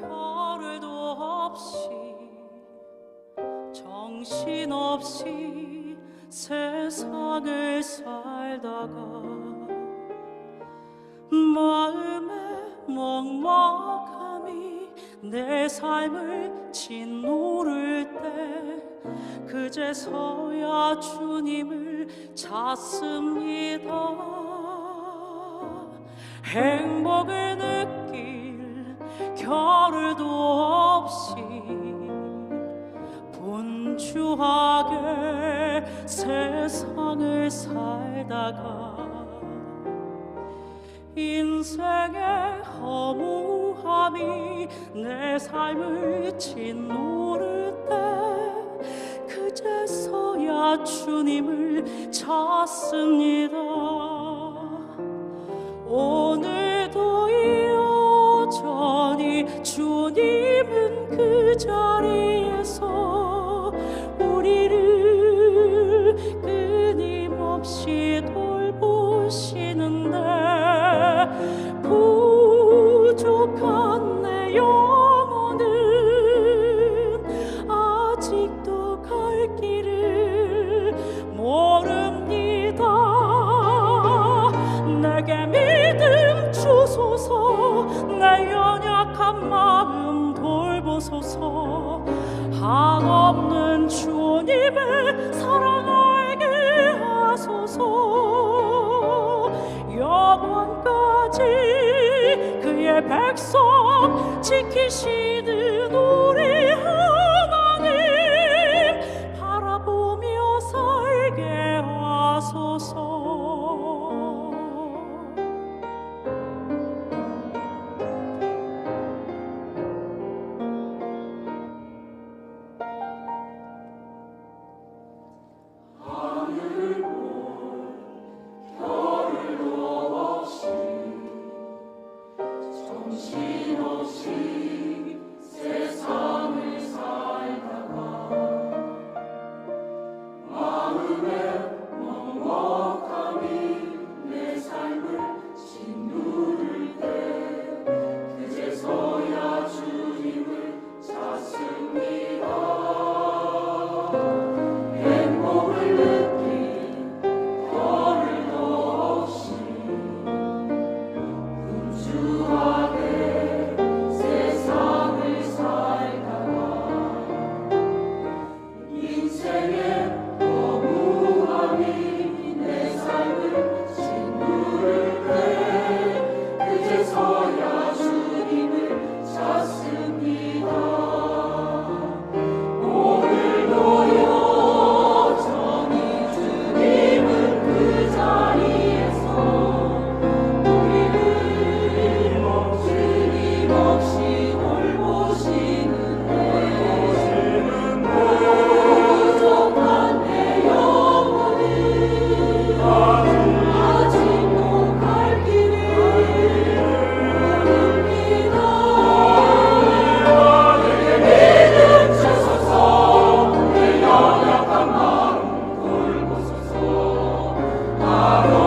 별도 없이 정신없이 세상을 살다가 마음의 먹먹함이 내 삶을 짓누를 때 그제서야 주님을 찾습니다. 행복을 겨를도 없이 분주하게 세상을 살다가 인생의 허무함이 내 삶을 짓누를 때 그제서야 주님을 찾습니다. 오늘 돌보시는데 부족한 내 영혼은 아직도 갈 길을 모릅니다. 내게 믿음 주소서 내 연약한 마음 돌보소서. 한없는 주님의 사랑 알게 하소서 영원까지 그의 백성 지키시듯 바로